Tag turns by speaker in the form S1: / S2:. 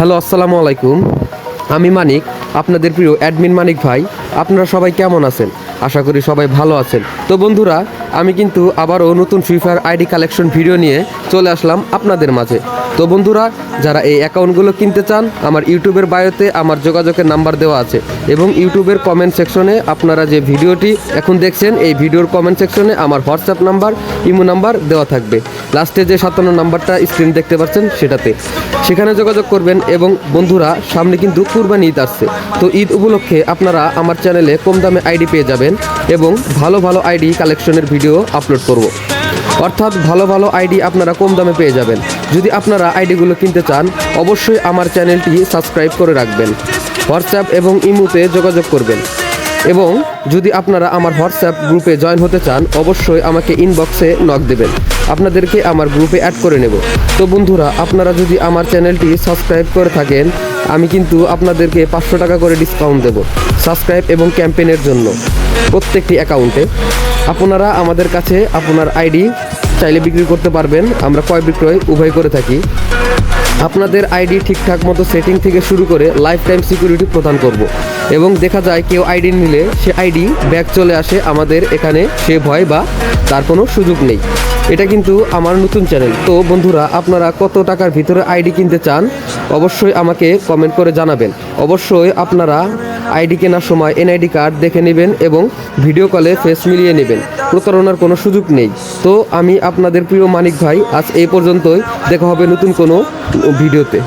S1: Hello, আসসালামু আলাইকুম। আমি মানিক, আপনাদের প্রিয় অ্যাডমিন মানিক ভাই। আপনারা সবাই কেমন আছেন? আশা করি সবাই ভালো আছেন। তো বন্ধুরা, আমি কিন্তু আবারও নতুন Free Fire ID collection video নিয়ে চলে আসলাম আপনাদের মাঝে। তো বন্ধুরা, যারা এই অ্যাকাউন্টগুলো কিনতে চান, আমার ইউটিউবের বায়োতে আমার যোগাযোগের নাম্বার দেওয়া আছে এবং ইউটিউবের কমেন্ট সেকশনে আপনারা যে ভিডিওটি এখন দেখছেন, এই ভিডিওর কমেন্ট সেকশনে আমার হোয়াটসঅ্যাপ নাম্বার ইমো নাম্বার দেওয়া থাকবে। লাস্টে যে সাতান্ন নাম্বারটা স্ক্রিন দেখতে পাচ্ছেন, সেটাতে। সেখানে যোগাযোগ করবেন এবং বন্ধুরা, সামনে কিন্তু কুরবানি ঈদ আসছে। তো ঈদ উপলক্ষে আপনারা আমার চ্যানেলে কম দামে আইডি পেয়ে যাবেন এবং ভালো ভালো আইডি কালেকশনের ভিডিও আপলোড করব। অর্থাৎ ভালো ভালো আইডি আপনারা কম দামে পেয়ে যাবেন। যদি আপনারা আইডিগুলো কিনতে চান, অবশ্যই আমার চ্যানেলটি সাবস্ক্রাইব করে রাখবেন। হোয়াটসঅ্যাপ এবং ইমুতে যোগাযোগ করবেন। এবং যদি আপনারা আমার হোয়াটসঅ্যাপ গ্রুপে জয়েন হতে চান, অবশ্যই আমাকে ইনবক্সে নক দেবেন। আপনাদেরকে আমার গ্রুপে অ্যাড করে নেব। তো বন্ধুরা, আপনারা যদি আমার চ্যানেলটি সাবস্ক্রাইব করে থাকেন, আমি কিন্তু আপনাদেরকে পাঁচশো টাকা করে ডিসকাউন্ট দেব সাবস্ক্রাইব এবং ক্যাম্পেনের জন্য প্রত্যেকটি অ্যাকাউন্টে আপনারা আমাদের কাছে আপনার আইডি চাইলে বিক্রি করতে পারবেন। আমরা ক্রয় বিক্রয় উভয় করে থাকি। আপনাদের আইডি ঠিকঠাক মতো সেটিং থেকে শুরু করে লাইফ টাইম সিকিউরিটি প্রদান করব। এবং দেখা যায় কেউ আইডি নিলে সে আইডি ব্যাক চলে আসে আমাদের এখানে, সে ভয় বা তার কোনো সুযোগ নেই। এটা কিন্তু আমার নতুন চ্যানেল তো বন্ধুরা, আপনারা কত টাকার ভিতরে আইডি কিনতে চান, অবশ্যই আমাকে কমেন্ট করে জানাবেন। অবশ্যই আপনারা আইডি কেনার সময় এনআইডি কার্ড দেখে নেবেন এবং ভিডিও কলে ফেস মিলিয়ে নেবেন। প্রতারণার কোনো সুযোগ নেই। তো আমি আপনাদের প্রিয় মানিক ভাই, আজ এই পর্যন্তই। দেখা হবে নতুন কোনো ভিডিওতে।